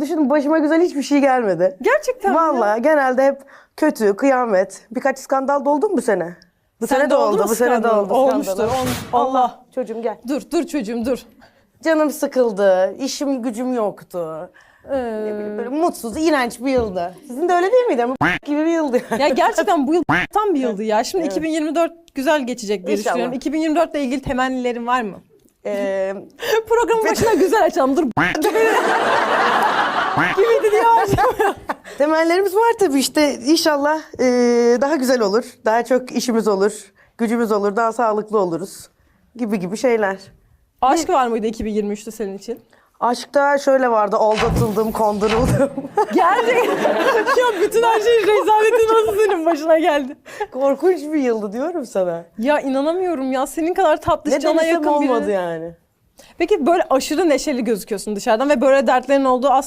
Düşünün başıma güzel hiçbir şey gelmedi. Gerçekten mi? Vallahi genelde hep kötü, kıyamet. Birkaç skandal da oldu mu bu sene? Bu Sen sene de oldu mu bu sene de skandal? oldu. Olmuştur, skandalı. olmuş. Allah. Çocuğum gel. Dur dur çocuğum dur. Canım sıkıldı, işim gücüm yoktu. Ee, Ne bileyim, Böyle mutsuz, iğrenç bir yıldı. Sizin de öyle değil miydi? Ama gibi bir yıldı. ya gerçekten bu yıl tam bir yıldı ya. Şimdi 2024 güzel geçecek diye İnşallah. düşünüyorum. 2024 ile ilgili temennilerin var mı? Ee, Programın başına güzel açalım. Dur gibiydi diye başlayalım. temellerimiz var tabii işte. İnşallah ee, daha güzel olur. Daha çok işimiz olur. Gücümüz olur. Daha sağlıklı oluruz. Gibi gibi şeyler. Aşk var mıydı 2023'te senin için? Aşkta şöyle vardı. Aldatıldım, konduruldum. Geldi. ya bütün her şey rezaleti nasıl senin başına geldi? Korkunç bir yıldı diyorum sana. Ya inanamıyorum ya. Senin kadar tatlı Ne cana denesem yakın olmadı biri. yani. Peki böyle aşırı neşeli gözüküyorsun dışarıdan ve böyle dertlerin olduğu